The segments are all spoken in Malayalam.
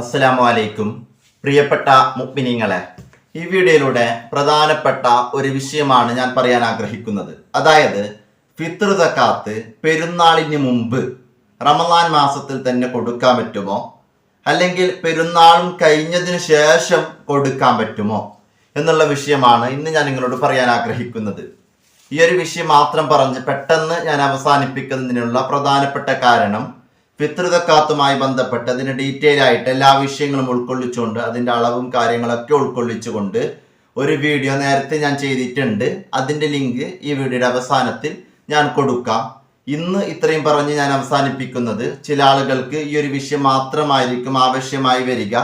അസ്സലാമു അലൈക്കും പ്രിയപ്പെട്ട മുപ്പിനിങ്ങളെ ഈ വീഡിയോയിലൂടെ പ്രധാനപ്പെട്ട ഒരു വിഷയമാണ് ഞാൻ പറയാൻ ആഗ്രഹിക്കുന്നത്. അതായത് ഫിത്ർ സക്കാത്ത് പെരുന്നാളിന് മുമ്പ് റമദാൻ മാസത്തിൽ തന്നെ കൊടുക്കാൻ പറ്റുമോ? അല്ലെങ്കിൽ പെരുന്നാളും കഴിഞ്ഞതിന് ശേഷം കൊടുക്കാൻ പറ്റുമോ? എന്നുള്ള വിഷയമാണ് ഇന്ന് ഞാൻ നിങ്ങളോട് പറയാൻ ആഗ്രഹിക്കുന്നത്. ഈ ഒരു വിഷയം മാത്രം പറഞ്ഞ് പെട്ടെന്ന് ഞാൻ അവസാനിപ്പിക്കുന്നതിനുള്ള പ്രധാനപ്പെട്ട കാരണം പിതൃതക്കാത്തുമായി ബന്ധപ്പെട്ട് അതിന് ഡീറ്റെയിൽ ആയിട്ട് എല്ലാ വിഷയങ്ങളും ഉൾക്കൊള്ളിച്ചുകൊണ്ട് അതിന്റെ അളവും കാര്യങ്ങളൊക്കെ ഉൾക്കൊള്ളിച്ചുകൊണ്ട് ഒരു വീഡിയോ നേരത്തെ ഞാൻ ചെയ്തിട്ടുണ്ട്. അതിന്റെ ലിങ്ക് ഈ വീഡിയോയുടെ അവസാനത്തിൽ ഞാൻ കൊടുക്കാം. ഇന്ന് ഇത്രയും പറഞ്ഞ് ഞാൻ അവസാനിപ്പിക്കുന്നത് ചില ആളുകൾക്ക് ഈ ഒരു വിഷയം മാത്രമായിരിക്കും ആവശ്യമായി വരിക.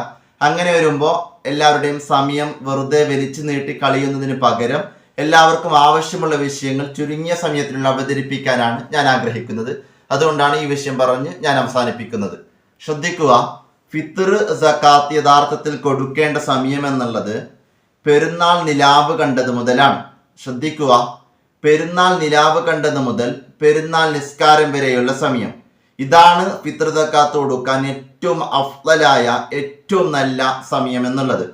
അങ്ങനെ വരുമ്പോൾ എല്ലാവരുടെയും സമയം വെറുതെ വലിച്ചു നീട്ടി കളിയുന്നതിന് പകരം എല്ലാവർക്കും ആവശ്യമുള്ള വിഷയങ്ങൾ ചുരുങ്ങിയ സമയത്തിനുള്ള അവതരിപ്പിക്കാനാണ് ഞാൻ ആഗ്രഹിക്കുന്നത്. അതുകൊണ്ടാണ് ഈ വിഷയം പറഞ്ഞ് ഞാൻ അവസാനിപ്പിക്കുന്നത്. ശ്രദ്ധിക്കുക ഫിത്തർ സക്കാത്ത് യഥാർത്ഥത്തിൽ കൊടുക്കേണ്ട സമയം എന്നുള്ളത് പെരുന്നാൾ നിലാവ് കണ്ടത് മുതലാണ്. ശ്രദ്ധിക്കുക പെരുന്നാൾ നിലാവ് കണ്ടത് മുതൽ പെരുന്നാൾ നിസ്കാരം വരെയുള്ള സമയം. ഇതാണ് ഫിത്തർ സക്കാത്ത് കൊടുക്കാൻ ഏറ്റവും അഫ്ലലായ ഏറ്റവും നല്ല സമയം എന്നുള്ളത്.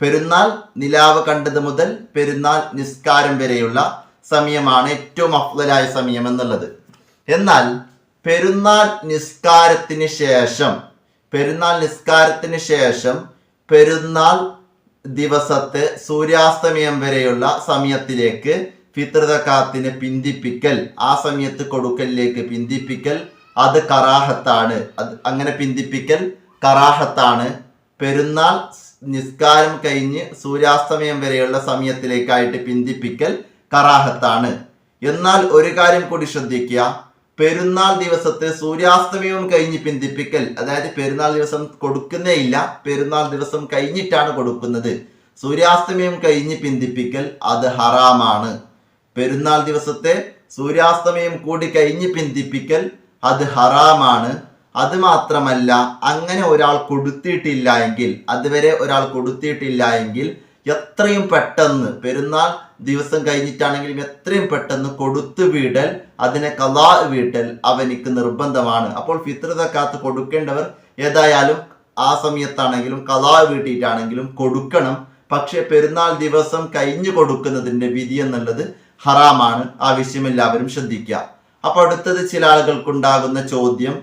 പെരുന്നാൾ നിലാവ് കണ്ടത് മുതൽ പെരുന്നാൾ നിസ്കാരം വരെയുള്ള സമയമാണ് ഏറ്റവും അഫ്ലലായ സമയം എന്നുള്ളത്. എന്നാൽ പെരുന്നാൾ നിസ്കാരത്തിന് ശേഷം പെരുന്നാൾ നിസ്കാരത്തിന് ശേഷം പെരുന്നാൾ ദിവസത്തെ സൂര്യാസ്തമയം വരെയുള്ള സമയത്തിലേക്ക് ഫിത്രതക്കാത്തിന് പിന്തിപ്പിക്കൽ ആ സമയത്ത് കൊടുക്കലിലേക്ക് പിന്തിപ്പിക്കൽ അത് കറാഹത്താണ്. അത് അങ്ങനെ പിന്തിപ്പിക്കൽ കറാഹത്താണ്. പെരുന്നാൾ നിസ്കാരം കഴിഞ്ഞ് സൂര്യാസ്തമയം വരെയുള്ള സമയത്തിലേക്കായിട്ട് പിന്തിപ്പിക്കൽ കറാഹത്താണ്. എന്നാൽ ഒരു കാര്യം കൂടി ശ്രദ്ധിക്കുക. പെരുന്നാൾ ദിവസത്തെ സൂര്യാസ്തമയവും കഴിഞ്ഞ് പിന്തിപ്പിക്കൽ. അതായത് പെരുന്നാൾ ദിവസം കൊടുക്കുന്നേ ഇല്ല പെരുന്നാൾ ദിവസം കഴിഞ്ഞിട്ടാണ് കൊടുക്കുന്നത്. സൂര്യാസ്തമയം കഴിഞ്ഞ് പിന്തിപ്പിക്കൽ അത് ഹറാമാണ്. പെരുന്നാൾ ദിവസത്തെ സൂര്യാസ്തമയം കൂടി കഴിഞ്ഞ് പിന്തിപ്പിക്കൽ അത് ഹറാമാണ്. അത് മാത്രമല്ല അങ്ങനെ ഒരാൾ കൊടുത്തിട്ടില്ല എങ്കിൽ അതുവരെ ഒരാൾ കൊടുത്തിട്ടില്ല എങ്കിൽ എത്രയും പെട്ടെന്ന് പെരുന്നാൾ ദിവസം കഴിഞ്ഞിട്ടാണെങ്കിലും എത്രയും പെട്ടെന്ന് കൊടുത്തു വീടൽ അതിനെ കലാ വീട്ടൽ അവനിക്ക് നിർബന്ധമാണ്. അപ്പോൾ ഫിത്ര സക്കാത്ത് കൊടുക്കേണ്ടവർ ഏതായാലും ആ സമയത്താണെങ്കിലും കലാ വീട്ടിയിട്ടാണെങ്കിലും കൊടുക്കണം. പക്ഷെ പെരുന്നാൾ ദിവസം കഴിഞ്ഞു കൊടുക്കുന്നതിന്റെ വിധി എന്നുള്ളത് ഹറാമാണ്. ആ വിഷയം എല്ലാവരും ശ്രദ്ധിക്കുക. അപ്പൊ അടുത്തത് ചില ആളുകൾക്കുണ്ടാകുന്ന ചോദ്യം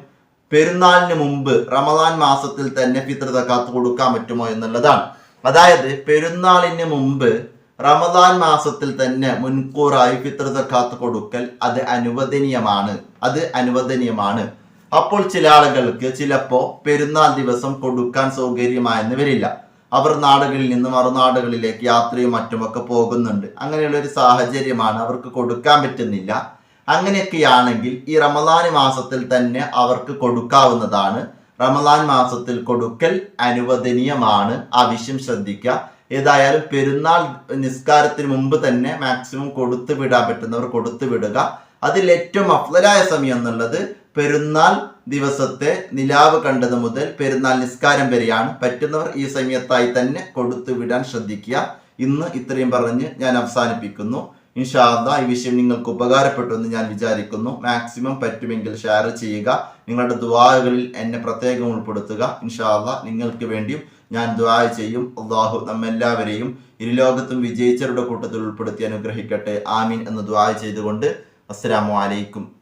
പെരുന്നാളിന് മുമ്പ് റമദാൻ മാസത്തിൽ തന്നെ ഫിത്ര സക്കാത്ത് കൊടുക്കാൻ പറ്റുമോ എന്നുള്ളതാണ്. അതായത് പെരുന്നാളിന് മുമ്പ് റമദാൻ മാസത്തിൽ തന്നെ മുൻകൂറായി ഫിത്ര സക്കാത്ത് കൊടുക്കൽ അത് അനുവദനീയമാണ്. അത് അനുവദനീയമാണ്. അപ്പോൾ ചില ആളുകൾക്ക് ചിലപ്പോ പെരുന്നാൾ ദിവസം കൊടുക്കാൻ സൗകര്യമായെന്ന് വരില്ല അവർ നാടുകളിൽ നിന്ന് മറുനാടുകളിലേക്ക് യാത്രയും മറ്റുമൊക്കെ പോകുന്നുണ്ട്. അങ്ങനെയുള്ള ഒരു സാഹചര്യമാണ് അവർക്ക് കൊടുക്കാൻ പറ്റുന്നില്ല. അങ്ങനെയൊക്കെയാണെങ്കിൽ ഈ റമദാൻ മാസത്തിൽ തന്നെ അവർക്ക് കൊടുക്കാവുന്നതാണ്. റമദാൻ മാസത്തിൽ കൊടുക്കൽ അനുവദനീയമാണ്. ആവശ്യം ശ്രദ്ധിക്കുക. ഏതായാലും പെരുന്നാൾ നിസ്കാരത്തിന് മുമ്പ് തന്നെ മാക്സിമം കൊടുത്തു വിടാൻ പറ്റുന്നവർ കൊടുത്തു വിടുക. അതിൽ ഏറ്റവും അഫ്ലലായ സമയം എന്നുള്ളത് പെരുന്നാൾ ദിവസത്തെ നിലാവ് കണ്ടത് മുതൽ പെരുന്നാൾ നിസ്കാരം വരെയാണ്. പറ്റുന്നവർ ഈ സമയത്തായി തന്നെ കൊടുത്തു വിടാൻ ശ്രദ്ധിക്കുക. ഇന്ന് ഇത്രയും പറഞ്ഞ് ഞാൻ അവസാനിപ്പിക്കുന്നു. ഇൻഷാല്ല ഈ വിഷയം നിങ്ങൾക്ക് ഉപകാരപ്പെട്ടു എന്ന് ഞാൻ വിചാരിക്കുന്നു. മാക്സിമം പറ്റുമെങ്കിൽ ഷെയർ ചെയ്യുക. നിങ്ങളുടെ ദ്വാരകളിൽ എന്നെ പ്രത്യേകം ഉൾപ്പെടുത്തുക. ഇൻഷാദ നിങ്ങൾക്ക് വേണ്ടിയും ഞാൻ ദ്വാ ചെയ്യും. അള്ളാഹു നമ്മെല്ലാവരെയും ഇരുലോകത്തും വിജയിച്ചവരുടെ കൂട്ടത്തിൽ ഉൾപ്പെടുത്തി അനുഗ്രഹിക്കട്ടെ. ആമീൻ എന്ന് ദ്വാ ചെയ്തുകൊണ്ട്. അസ്സലാമു അലൈക്കും.